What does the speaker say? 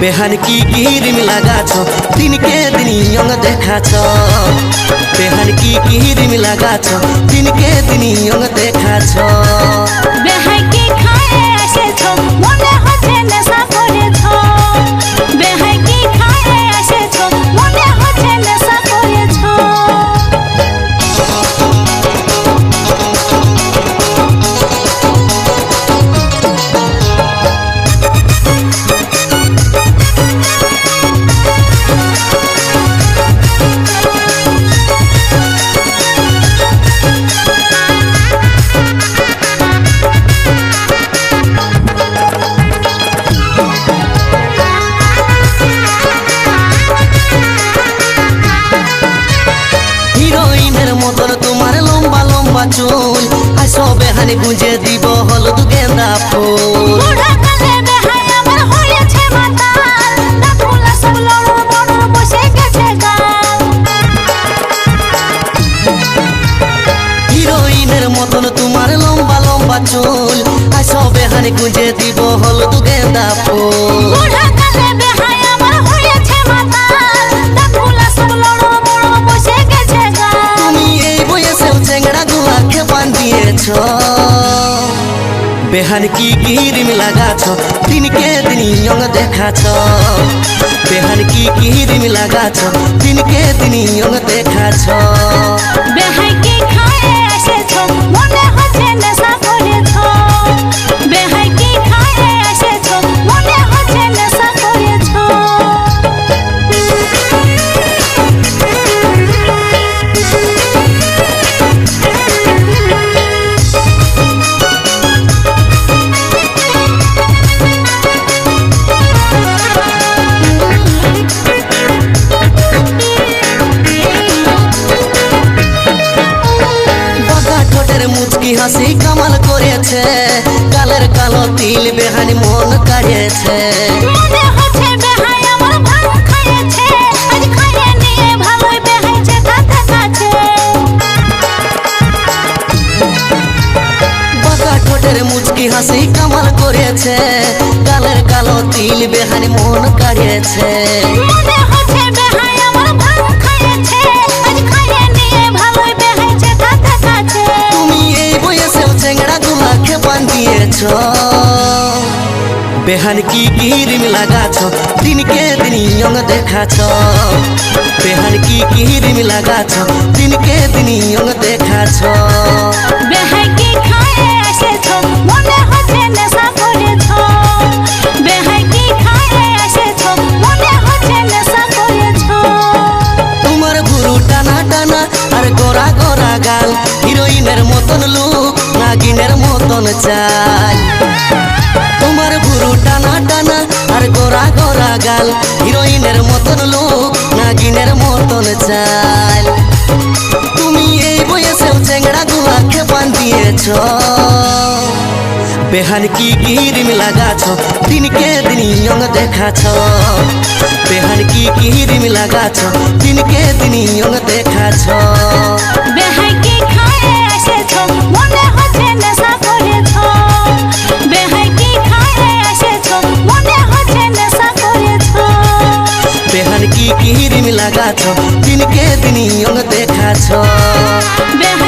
বেহান কি কিরিম লাগাছ? দিনকে দিন ইয়ং দেখাছ। বেহান কি কিরিম লাগাছ? দিনকে দিন ইয়ং দেখাছ। বেহাইকে খায়ে এসেছ মনে হিরোইনের মতন তোমার লম্বা লম্বা চুল। আর সবে হানি গুঁজে দিব হলুদ গেন্দা ফুল। হিরোইনের মতন তোমার লম্বা লম্বা চুল। আর সবে হানি গুঁজে দিব হলুদ গেন্দা ফুল। বেহান কি কিরিম লাগাছ? দিনকে দিন ইয়ং দেখাছ। বেহান কি কিরিম লাগাছ? দিনকে দিন ইয়ং দেখাছ। হাসি কামাল করেছে। কালের কালো তিল বেহানি মন কাড়িয়েছে। মুচকি হাসি কামাল করেছে। কালের কালো তিল বেহানি মন কাড়িয়েছে। বেহান কি কিরিম লাগাছ? দিনকে দিন ইয়ং দেখাছ। বেহান কি কিরিম লাগাছ? দিনকে দিন ইয়ং দেখাছ। বেহাইকে খায়ে এসেছ মনে হচ্ছে নেশা করেছ। বেহাইকে খায়ে এসেছ মনে হচ্ছে নেশা করেছ। তোমার ভুরু টানা টানা আর গোরা গোরা গাল হিরোইনের মতন লুক নাগিনের মতন চাল। গাল হিরোইনের মতন লুক, নাগিনের মতন চাল। তুমি এই বয়সেও চেংড়া গুলাকে বান্ধিয়েছ বেহান কি কিরিম লাগাছ, দিনকে দিন ইয়ং দেখাছ। বেহান কি কিরিম লাগাছ, দিনকে দিন ইয়ং দেখাছ। বেহাইকে খায়ে দিনকে দিন বেহাই